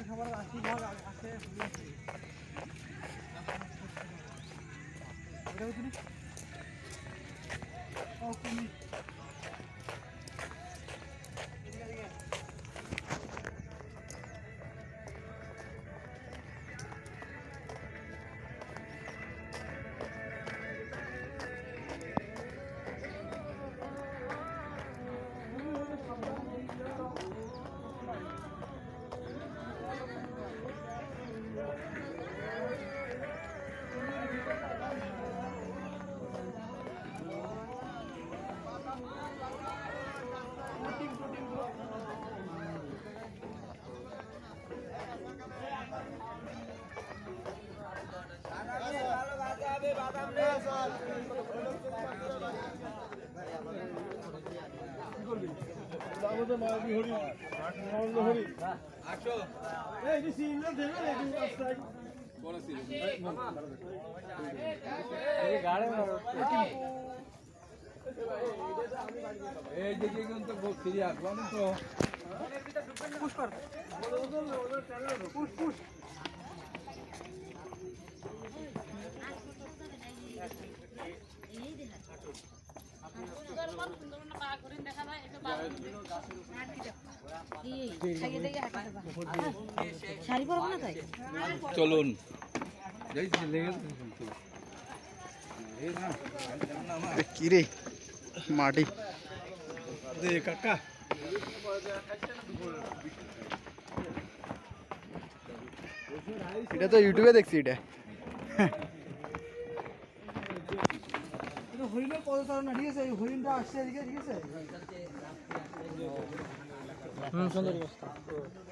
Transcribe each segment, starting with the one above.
বাকি সবার আশি এই দিকে কিন্তু খুব সিরিয়াস জানেন তো পুশ কর। পুশ। শাড়ি পরবো না তাই চলুন। এই যে লেগে গেছে কিন্তু। এই না, না, না, কি রে? মাটি। দে কাকা। এটা তো ইউটিউবে দেখছি এটা এটা হরিণের পদচারণা ঠিক আছে? এই হরিণটা আসছে এদিকে ঠিক আছে?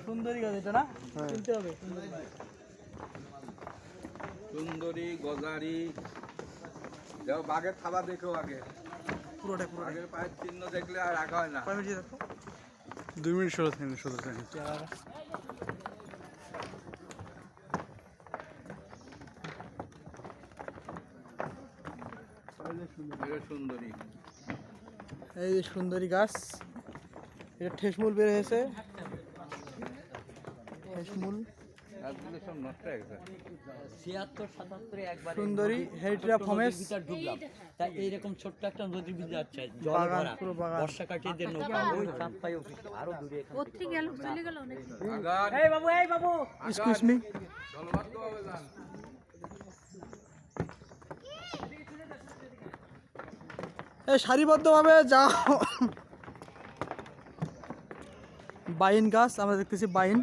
সুন্দরী গাছ এটা না? কিনতে হবে। সুন্দরী গজারি। দেখো বাঘের থাবা দেখো আগে। পুরোটা পুরোটা বাঘের পায়ের চিহ্ন দেখলে আর রাখা হয় না। দুই মিনিট ষোলো সেকেন্ড ষোলো সেকেন্ড। সুন্দরী। এই যে সুন্দরী গাছ এটা ঠেসমূল বের হয়েছে। ঠেসমূল হয়ে সুন্দরী হেরিটেরা ফমেস ঢুকলাম। তাই এইরকম ছোট্ট একটা নদীর ভিতরে যাচ্ছে জল ভরা। বর্ষা কাটিয়ে যে নৌকা ওই চাঁদপাই আরও দূরে এখান থেকে। কোথেকে গেল? চলে গেল। এই বাবু এই বাবু। এক্সকিউজ মি দলবদ্ধভাবে যান এই সারিবদ্ধভাবে যা বাইন গাছ আমরা দেখতেছি বাইন।